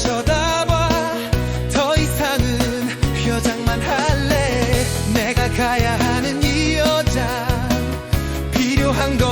쳐다봐. 더 이상은 표장만 할래. 내가 가야 하는 이 여자. 필요한 건